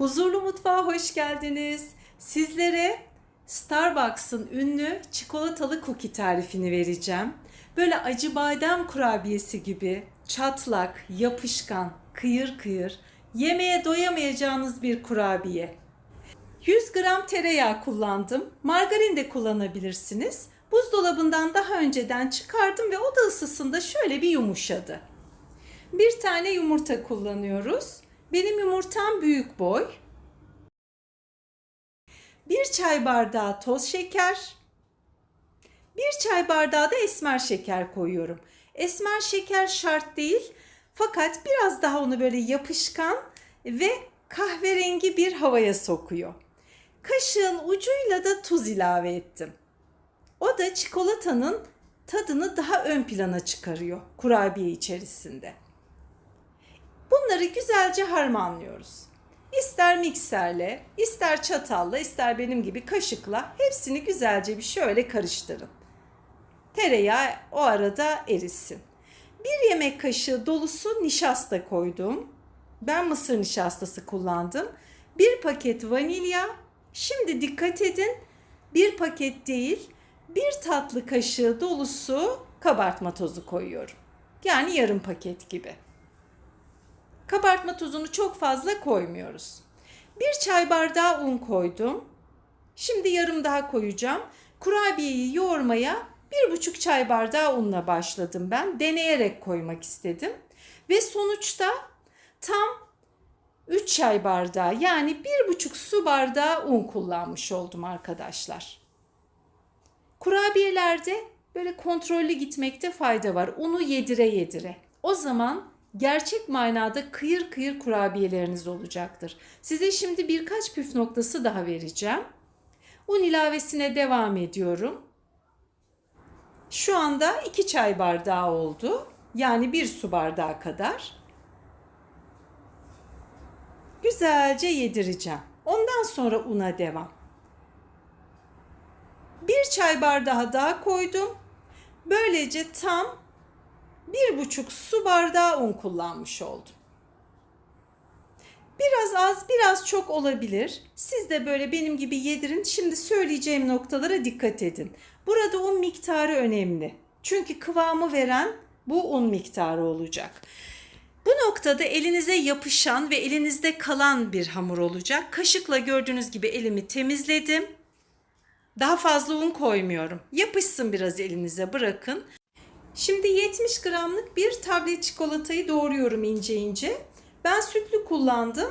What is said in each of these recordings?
Huzurlu Mutfağa hoş geldiniz. Sizlere Starbucks'ın ünlü çikolatalı cookie tarifini vereceğim. Böyle acı badem kurabiyesi gibi çatlak, yapışkan, kıyır kıyır, yemeye doyamayacağınız bir kurabiye. 100 gram tereyağı kullandım. Margarin de kullanabilirsiniz. Buzdolabından daha önceden çıkardım ve oda ısısında şöyle bir yumuşadı. Bir tane yumurta kullanıyoruz. Benim yumurtam büyük boy. Bir çay bardağı toz şeker. Bir çay bardağı da esmer şeker koyuyorum. Esmer şeker şart değil. Fakat biraz daha onu böyle yapışkan ve kahverengi bir havaya sokuyor. Kaşığın ucuyla da tuz ilave ettim. O da çikolatanın tadını daha ön plana çıkarıyor kurabiye içerisinde. Bunları güzelce harmanlıyoruz. İster mikserle, ister çatalla, ister benim gibi kaşıkla hepsini güzelce bir şöyle karıştırın. Tereyağı o arada erisin. Bir yemek kaşığı dolusu nişasta koydum. Ben mısır nişastası kullandım. Bir paket vanilya. Şimdi dikkat edin. Bir paket değil, bir tatlı kaşığı dolusu kabartma tozu koyuyorum. Yani yarım paket gibi. Kabartma tozunu çok fazla koymuyoruz. Bir çay bardağı un koydum. Şimdi yarım daha koyacağım. Kurabiyeyi yoğurmaya bir buçuk çay bardağı unla başladım ben. Deneyerek koymak istedim. Ve sonuçta tam 3 çay bardağı yani bir buçuk su bardağı un kullanmış oldum arkadaşlar. Kurabiyelerde böyle kontrollü gitmekte fayda var. Unu yedire yedire. O zaman gerçek manada kıyır kıyır kurabiyeleriniz olacaktır. Size şimdi birkaç püf noktası daha vereceğim. Un ilavesine devam ediyorum. Şu anda 2 çay bardağı oldu. Yani 1 su bardağı kadar. Güzelce yedireceğim. Ondan sonra una devam. Bir çay bardağı daha koydum. Böylece tam bir buçuk su bardağı un kullanmış oldum. Biraz az, biraz çok olabilir. Siz de böyle benim gibi yedirin. Şimdi söyleyeceğim noktalara dikkat edin. Burada un miktarı önemli. Çünkü kıvamı veren bu un miktarı olacak. Bu noktada elinize yapışan ve elinizde kalan bir hamur olacak. Kaşıkla gördüğünüz gibi elimi temizledim. Daha fazla un koymuyorum. Yapışsın biraz elinize bırakın. Şimdi 70 gramlık bir tablet çikolatayı doğruyorum ince ince. Ben sütlü kullandım.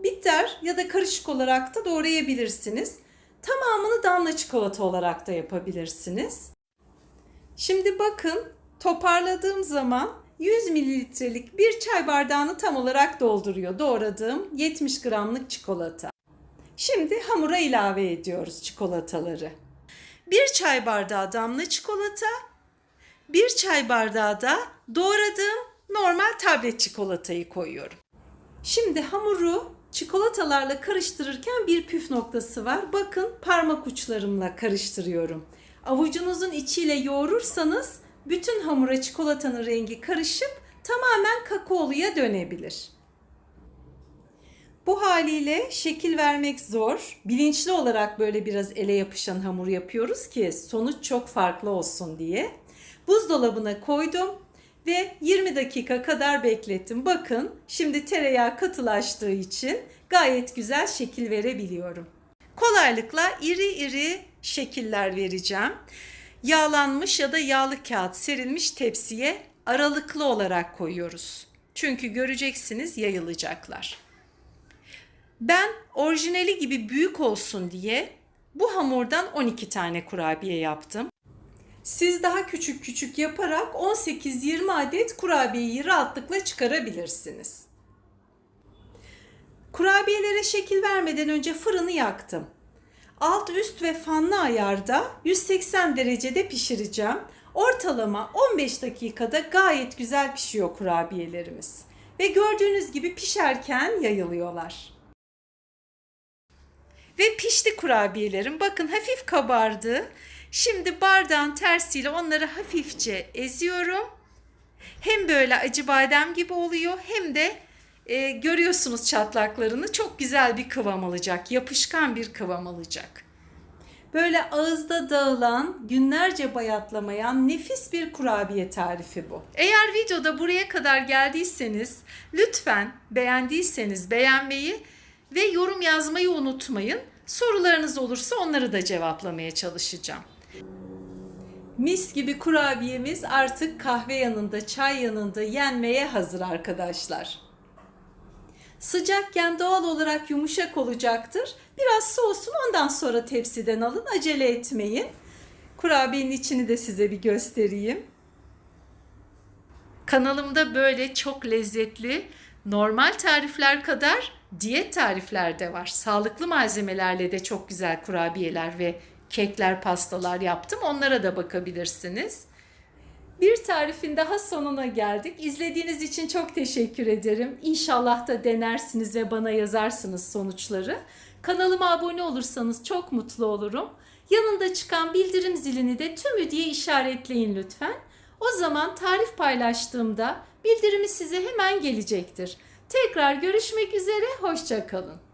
Bitter ya da karışık olarak da doğrayabilirsiniz. Tamamını damla çikolata olarak da yapabilirsiniz. Şimdi bakın toparladığım zaman 100 mililitrelik bir çay bardağını tam olarak dolduruyor doğradığım 70 gramlık çikolata. Şimdi hamura ilave ediyoruz çikolataları. Bir çay bardağı damla çikolata, bir çay bardağı da doğradığım normal tablet çikolatayı koyuyorum. Şimdi hamuru çikolatalarla karıştırırken bir püf noktası var. Bakın parmak uçlarımla karıştırıyorum. Avucunuzun içiyle yoğurursanız bütün hamura çikolatanın rengi karışıp tamamen kakaoluya dönebilir. Bu haliyle şekil vermek zor. Bilinçli olarak böyle biraz ele yapışan hamur yapıyoruz ki sonuç çok farklı olsun diye. Buzdolabına koydum ve 20 dakika kadar beklettim. Bakın şimdi tereyağı katılaştığı için gayet güzel şekil verebiliyorum. Kolaylıkla iri iri şekiller vereceğim. Yağlanmış ya da yağlı kağıt serilmiş tepsiye aralıklı olarak koyuyoruz. Çünkü göreceksiniz yayılacaklar. Ben orijinali gibi büyük olsun diye bu hamurdan 12 tane kurabiye yaptım. Siz daha küçük küçük yaparak 18-20 adet kurabiyeyi rahatlıkla çıkarabilirsiniz. Kurabiyelere şekil vermeden önce fırını yaktım. Alt üst ve fanlı ayarda 180 derecede pişireceğim. Ortalama 15 dakikada gayet güzel pişiyor kurabiyelerimiz. Ve gördüğünüz gibi pişerken yayılıyorlar. Ve pişti kurabiyelerim. Bakın hafif kabardı. Şimdi bardağın tersiyle onları hafifçe eziyorum. Hem böyle acı badem gibi oluyor hem de e, görüyorsunuz çatlaklarını. Çok güzel bir kıvam alacak. Yapışkan bir kıvam alacak. Böyle ağızda dağılan, günlerce bayatlamayan nefis bir kurabiye tarifi bu. Eğer videoda buraya kadar geldiyseniz lütfen beğendiyseniz beğenmeyi ve yorum yazmayı unutmayın. Sorularınız olursa onları da cevaplamaya çalışacağım. Mis gibi kurabiyemiz artık kahve yanında, çay yanında yenmeye hazır arkadaşlar. Sıcakken doğal olarak yumuşak olacaktır. Biraz soğusun ondan sonra tepsiden alın. Acele etmeyin. Kurabiyenin içini de size bir göstereyim. Kanalımda böyle çok lezzetli, normal tarifler kadar diyet tarifler de var. Sağlıklı malzemelerle de çok güzel kurabiyeler ve kekler, pastalar yaptım. Onlara da bakabilirsiniz. Bir tarifin daha sonuna geldik. İzlediğiniz için çok teşekkür ederim. İnşallah da denersiniz ve bana yazarsınız sonuçları. Kanalıma abone olursanız çok mutlu olurum. Yanında çıkan bildirim zilini de tümü diye işaretleyin lütfen. O zaman tarif paylaştığımda bildirimi size hemen gelecektir. Tekrar görüşmek üzere, hoşçakalın.